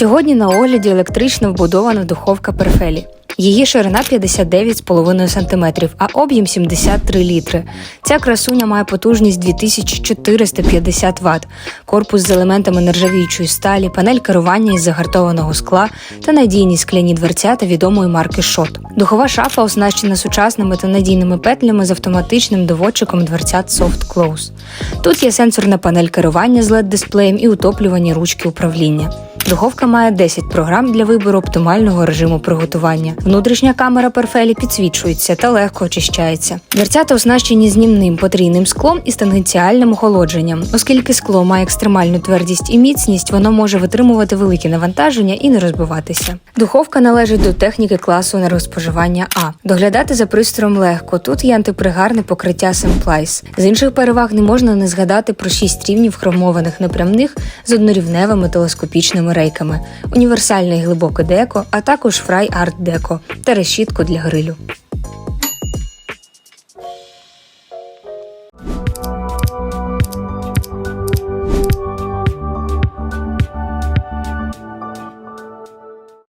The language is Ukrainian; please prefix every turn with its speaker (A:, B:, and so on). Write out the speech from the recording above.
A: Сьогодні на огляді електрично вбудована духовка Перфелі. Її ширина 59,5 см, а об'єм 73 літри. Ця красуня має потужність 2450 Вт, корпус з елементами нержавіючої сталі, панель керування із загартованого скла та надійні скляні дверцята відомої марки Шот. Духова шафа оснащена сучасними та надійними петлями з автоматичним доводчиком дверцят Soft Close. Тут є сенсорна панель керування з LED-дисплеєм і утоплювані ручки управління. Духовка має 10 програм для вибору оптимального режиму приготування. Внутрішня камера перфелі підсвічується та легко очищається. Дверцята оснащені знімним потрійним склом і тангенціальним охолодженням. Оскільки скло має екстремальну твердість і міцність, воно може витримувати великі навантаження і не розбиватися. Духовка належить до техніки класу енергоспоживання А. Доглядати за пристроєм легко. Тут є антипригарне покриття Semplice. З інших переваг не можна не згадати про 6 рівнів хромованих непрямних з однорівневими телескопічними рейками, універсальне і глибоке деко, а також фрай арт деко та решітку для грилю.